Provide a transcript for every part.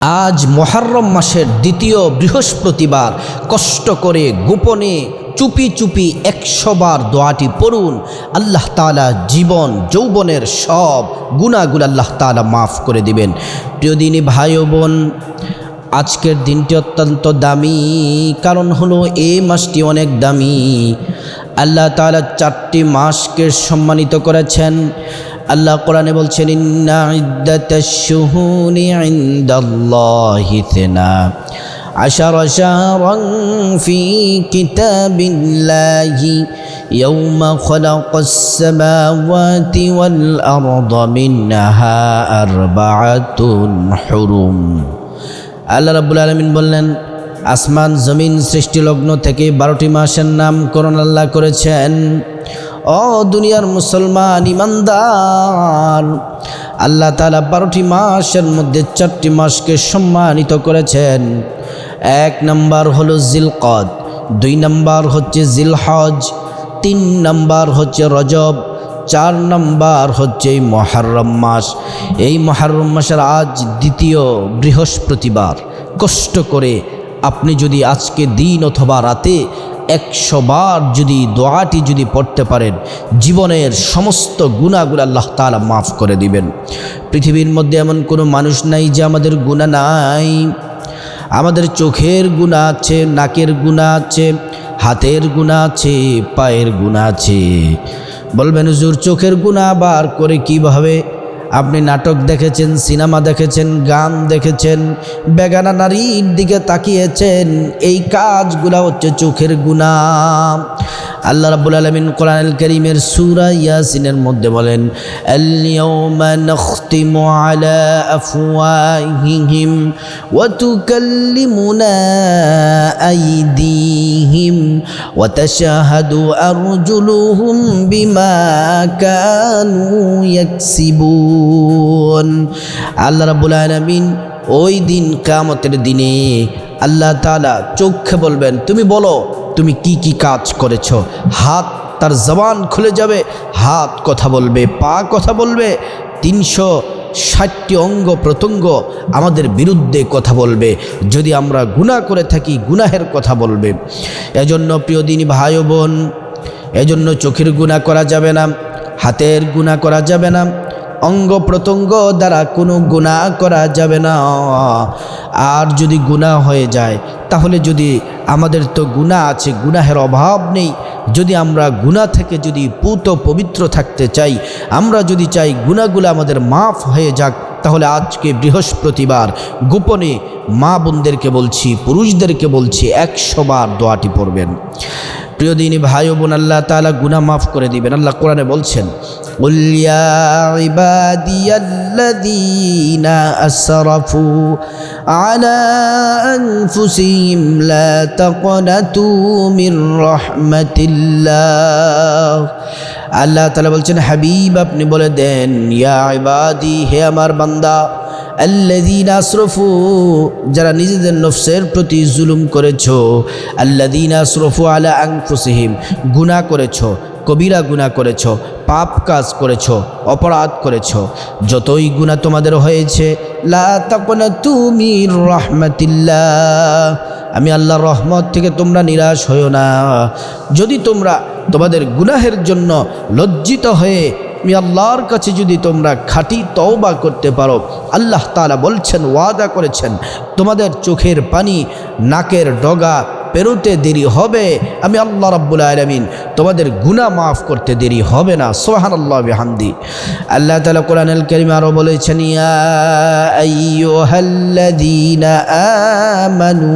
আজ মহারম মাসের দ্বিতীয় বৃহস্পতিবার। কষ্ট করে গোপনে চুপি চুপি একশো বার দোয়াটি পড়ুন। আল্লাহ তালা জীবন, যৌবনের সব গুণাগুলো আল্লাহ তালা মাফ করে দিবেন। প্রিয় দিনী ভাই ও বোন, আজকের দিনটি অত্যন্ত দামি। কারণ হলো এই মাসটি অনেক দামি। আল্লাহ তালা চারটি মাসকে সম্মানিত করেছেন। আল্লাহ কোরআনে বলছেন ইন্না ইদ্দাতাশ-শুহুরি ইনদাল্লাহি ইসনা عشر شهرا في كتاب الله يوم خلق السماوات والأرض منها أربعة حرم আল্লাহ রাব্বুল আলমিন বললেন আসমান জমিন সৃষ্টিলগ্ন থেকে বারোটি মাসের নামকরণ আল্লাহ করেছেন ও দুনিয়ার মুসলমান ইমানদার, আল্লাহ তালা বারোটি মাসের মধ্যে চারটি মাসকে সম্মানিত করেছেন। এক নম্বর হলো জিলকদ, দুই নম্বর হচ্ছে জিলহজ, তিন নম্বর হচ্ছে রজব, চার নম্বর হচ্ছে এই মহারম মাস। এই মহারম মাসের আজ দ্বিতীয় বৃহস্পতিবার। কষ্ট করে আপনি যদি আজকে দিন অথবা রাতে একশো বার যদি দোয়াটি যদি পড়তে পারেন, জীবনের সমস্ত গুণাগুলো আল্লাহ তালা মাফ করে দিবেন। পৃথিবীর মধ্যে এমন কোনো মানুষ নাই যে আমাদের গুণা নাই। আমাদের চোখের গুণা আছে, নাকের গুণা আছে, হাতের গুণা আছে, পায়ের গুণা আছে। বলবেন, হুজুর, চোখের গুণা বার করে কীভাবে? আপনি নাটক দেখেছেন, সিনেমা দেখেছেন, গান দেখেছেন, বেগানা নারীর দিকে তাকিয়েছেন, এই কাজগুলা হচ্ছে চোখের গুণা। আল্লাহ রাব্বুল আলামিন কোরআনুল কারীমের সূরা ইয়াসিনের মধ্যে বলেন আলা বিমা কানু ইয়াকসিবুন। আল্লাহ রাব্বুল আলামিন ওই দিন কামতের দিনে আল্লাহ তাআলা চোখে বলবেন, তুমি বলো, তুমি কি কি কাজ করেছ? হাত তার জবান খুলে যাবে, হাত কথা বলবে, পা কথা বলবে, তিনশো ষাটটি অঙ্গ প্রত্যঙ্গ আমাদের বিরুদ্ধে কথা বলবে। যদি আমরা গুনাহ করে থাকি, গুনাহের কথা বলবে। এজন্য প্রিয় দিনী ভাই বোন, এজন্য চোখের গুণা করা যাবে না, হাতের গুণা করা যাবে না অঙ্গ প্রত্যঙ্গ দ্বারা কোনো গুণা করা যাবে না। আর যদি গুণা হয়ে যায়, তাহলে যদি আমাদের তো গুণা আছে গুনাহের অভাব নেই। যদি আমরা গুণা থেকে যদি পুত পবিত্র থাকতে চাই, আমরা যদি চাই গুণাগুলো আমাদের মাফ হয়ে যাক, তাহলে আজকে বৃহস্পতিবার গোপনে মা বোনদেরকে বলছি, পুরুষদেরকে বলছি একশোবার দোয়াটি পড়বেন। প্রিয় দিনী ভাই ও বোন আল্লাহ তালা গুনা মাফ করে দিবেন আল্লাহ কোরআনে বলছেন قل يا عبادي الذين أسرفوا على أنفسهم لا تقنطوا من رحمة الله আল্লাহ তালা বলছেন হাবিব আপনি বলে দেন ইয়া ইবাদি হে আমার বান্দা আল্লাদিন আশরফু যারা নিজেদের নফসের প্রতি জুলুম করেছ আল্লাদিন আশরফু আলা আংফুসিহিম গুণা করেছ, কবিরা গুণা করেছ, পাপ কাজ করেছ, অপরাধ করেছ, যতই গুণা তোমাদের হয়েছে, লা তাকনা তুমি রহমাতিল্লাহ, আমি আল্লাহর রহমত থেকে তোমরা নিরাশ হইও না। যদি তোমরা তোমাদের গুনাহের জন্য লজ্জিত হয়ে আমি আল্লাহর কাছে যদি তোমরা খাঁটি তওবা করতে পারো, আল্লাহ তালা বলছেন, ওয়াদা করেছেন, তোমাদের চোখের পানি নাকের ডগা পেরোতে দেরি হবে, আমি আল্লাহ রাব্বুল আলমিন তোমাদের গুণা মাফ করতে দেরি হবে না সোহান আল্লাহ হামদি আল্লাহ তালা কোরআনুল করিম আরও বলেছেন, ইয়া আইয়ুহাল্লাযীনা আমানু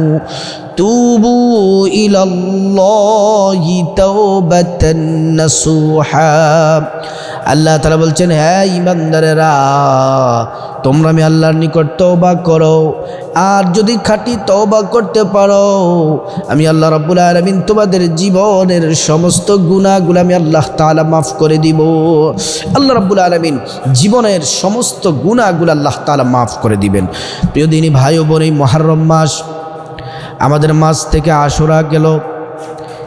তুবু ইলাল্লাহি তাওবাতান নাসুহা আল্লাহ তালা বলছেন হ্যাঁ ইমানদারেরা তোমরা আমি আল্লাহর নিকট তওবা করো। আর যদি খাঁটি তওবা করতে পারো, আমি আল্লাহ রাব্বুল আলামিন তোমাদের জীবনের সমস্ত গুনাহগুলো আমি আল্লাহ তাআলা মাফ করে দিব। আল্লাহ রাব্বুল আলামিন জীবনের সমস্ত গুনাহগুলো আল্লাহ তাআলা মাফ করে দিবেন। প্রিয় দিনী, ভাই বোন, এই মহারম মাস আমাদের মাছ থেকে আশুরা গেল।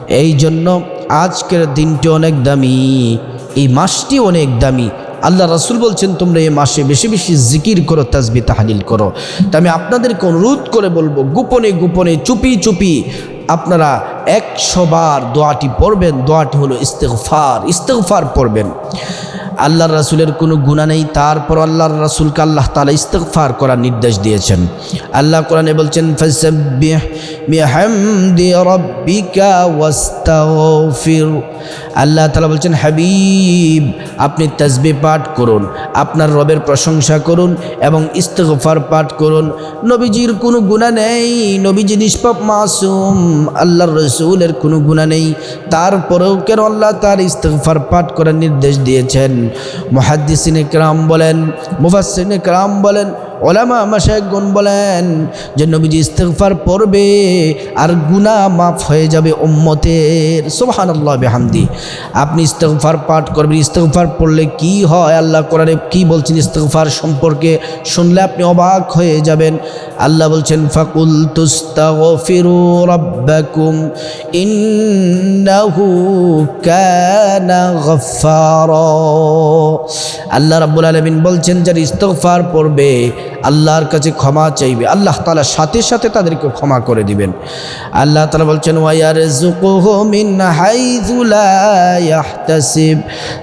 এই জন্য আজকের দিনটি অনেক দামি, এই মাসটি অনেক দামি। আল্লাহ রাসুল বলছেন, তোমরা এই মাসে বেশি বেশি জিকির করো, তাজবি, তাহালিল করো। তা আমি আপনাদেরকে অনুরোধ করে বলব, গোপনে গোপনে চুপি চুপি আপনারা একশো বার দোয়াটি পড়বেন, দোয়াটি হলো ইস্তেগফার ইস্তেগফার পড়বেন। আল্লাহর রাসুলের কোনো গুণা নেই, তারপর আল্লাহর রাসুলকে আল্লাহ তালা ইস্তেগফার করার নির্দেশ দিয়েছেন। আল্লাহ কোরআনে বলছেন আল্লাহ তালা বলছেন, হাবিব, আপনি তাজবি পাঠ করুন, আপনার রবের প্রশংসা করুন এবং ইস্তেগফার পাঠ করুন। নবীজির কোনো গুণা নেই, নবীজি নিষ্পাপ মাসুম, আল্লাহর রসুলের কোনো গুণা নেই। তারপরেও কেন আল্লাহ তার ইস্তফার পাঠ করার নির্দেশ দিয়েছেন? মহাদ্দিসিনে ক্রাম বলেন মুফাসিনে ক্রাম বলেন ওলামা মাসায়গুন বলেন যে নবীজি ইস্তেগফার পড়বে আর গুনাহ মাফ হয়ে যাবে উম্মতের। সুবহানাল্লাহ বিহামদি। আপনি ইস্তেগফার পাঠ করবেন, ইস্তেগফার পড়লে কি হয়? আল্লাহ কোরআনে কি বলছেন ইস্তেগফার সম্পর্কে শুনলে আপনি অবাক হয়ে যাবেন। আল্লাহ বলছেন ফাকুল তুস্তাগফিরু রাব্বাকুম, ইন্নাহু কানা গফফারা। আল্লাহ রাব্বুল আলামিন বলছেন, যারা ইস্তেগফার পড়বে আল্লাহর কাছে ক্ষমা চাইবে। আল্লাহ তাআলা সাথে সাথে তাদেরকে ক্ষমা করে দিবেন। আল্লাহ তালা বলছেন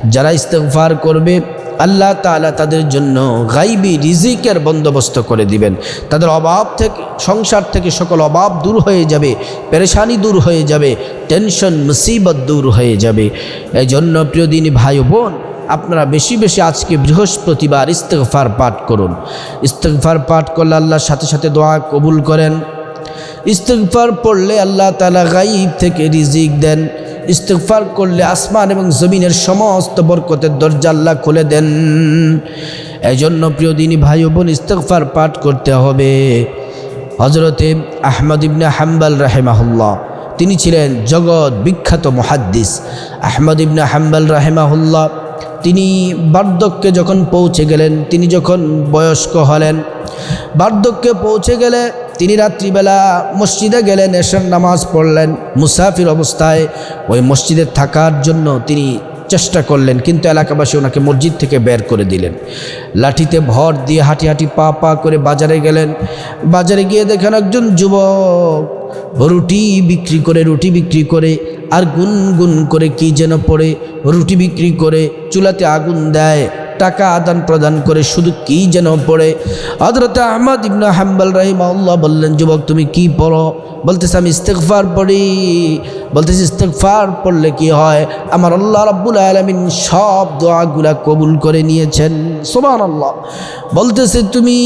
যারা ইস্তেগফার করবে, আল্লাহ তাআলা তাদের জন্য গাইবি রিজিকের বন্দোবস্ত করে দিবেন। তাদের অভাব থেকে, সংসার থেকে সকল অভাব দূর হয়ে যাবে, পেরেশানি দূর হয়ে যাবে, টেনশন, মুসিবত দূর হয়ে যাবে। এই জন্য প্রিয় দিনী ভাই বোন আপনারা বেশি বেশি আজকে বৃহস্পতিবার ইস্তেগফার পাঠ করুন। ইস্তেগফার পাঠ করলে আল্লাহর সাথে সাথে দোয়া কবুল করেন। ইস্তেগফার পড়লে আল্লাহ তালা গাইব থেকে রিজিক দেন। ইস্তেগফার করলে আসমান এবং জমিনের সমস্ত বরকতের দরজা আল্লাহ খুলে দেন। এই জন্য প্রিয় দিনী ভাই বোন, ইস্তেগফার পাঠ করতে হবে। হজরতে আহমদ ইবনে হাম্বাল রাহেমাহুল্লাহ, তিনি ছিলেন জগৎ বিখ্যাত মহাদ্দিস। আহমদ ইবনে হাম্বাল রাহেমাহুল্লাহ তিনি বার্ধক্যে যখন পৌঁছে গেলেন, তিনি যখন বয়স্ক হলেন, বার্ধক্যে পৌঁছে গেলে তিনি রাত্রিবেলা মসজিদে গেলেন এসার নামাজ পড়লেন। মুসাফির অবস্থায় ওই মসজিদে থাকার জন্য তিনি চেষ্টা করলেন, কিন্তু এলাকাবাসী ওনাকে মসজিদ থেকে বের করে দিলেন। লাঠিতে ভর দিয়ে হাঁটি হাঁটি পা পা করে বাজারে গেলেন। বাজারে গিয়ে দেখেন একজন যুবক, রুটি বিক্রি করে, রুটি বিক্রি করে আর গুন গুন করে কি যেন পড়ে রুটি বিক্রি করে চুলাতে আগুন দেয়। টাকা আদান প্রদান করে শুধু কি যেন পড়ে। হজরত আহমদ ইবনা হাম্বাল রাহিমাউল্লাহ বললেন, যুবক, তুমি কি পড়ো? বলতেছে, আমি ইস্তেকফার পড়ি। বলতেছি ইস্তেকফার পড়লে কি হয়? আমার আল্লাহ রাব্বুল আলমিন সব দোয়াগুলা কবুল করে নিয়েছেন। সোমান আল্লাহ বলতেছে, তুমি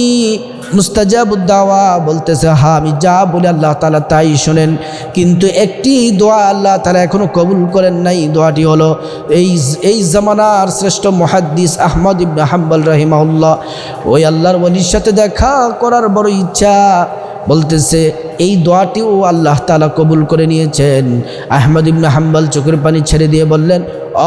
মুস্তাজাবুদ্দাওয়া বলতেছে হা আমি যা বলে আল্লাহ তালা তাই শোনেন। কিন্তু একটি দোয়া আল্লাহ তালা এখনও কবুল করেন নাই। দোয়াটি হলো, এই এই জামানার শ্রেষ্ঠ মহাদ্দিস আহমদ ইবনে হাম্বাল রাহিমাউল্লাহ ওই আল্লাহর বলির সাথে দেখা করার বড় ইচ্ছা। বলতেছে, এই দোয়াটিও আল্লাহ তালা কবুল করে নিয়েছেন। আহমদ ইবনে হাম্বাল চোখের পানি ছেড়ে দিয়ে বললেন,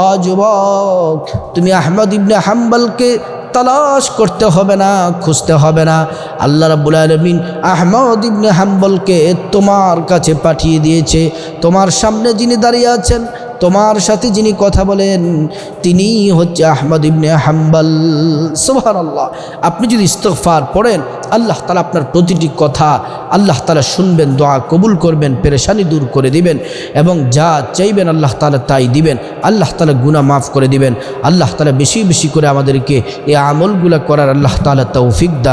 অ যুবক, তুমি আহমদ ইবনে হাম্বালকে তালাশ করতে হবে না, খুঁজতে হবে না। আল্লাহ রাব্বুল আলমিন আহমদ ইবনে হাম্বলকে তোমার কাছে পাঠিয়ে দিয়েছে। তোমার সামনে যিনি দাঁড়িয়ে আছেন তোমার সাথে যিনি কথা বলেন, তিনি হচ্ছে আহমদ ইবনে হাম্বাল। সোহান আল্লাহ আপনি যদি ইস্তফার পড়েন, আল্লাহ তালা আপনার প্রতিটি কথা আল্লাহ তালা শুনবেন, দোয়া কবুল করবেন, পেরেশানি দূর করে দিবেন এবং যা চাইবেন আল্লাহ তালা তাই দিবেন। আল্লাহ তালা গুণা মাফ করে দিবেন। আল্লাহ তালা বেশি বেশি করে আমাদেরকে এই আমলগুলা করার আল্লাহ তালা তৌফিক দান।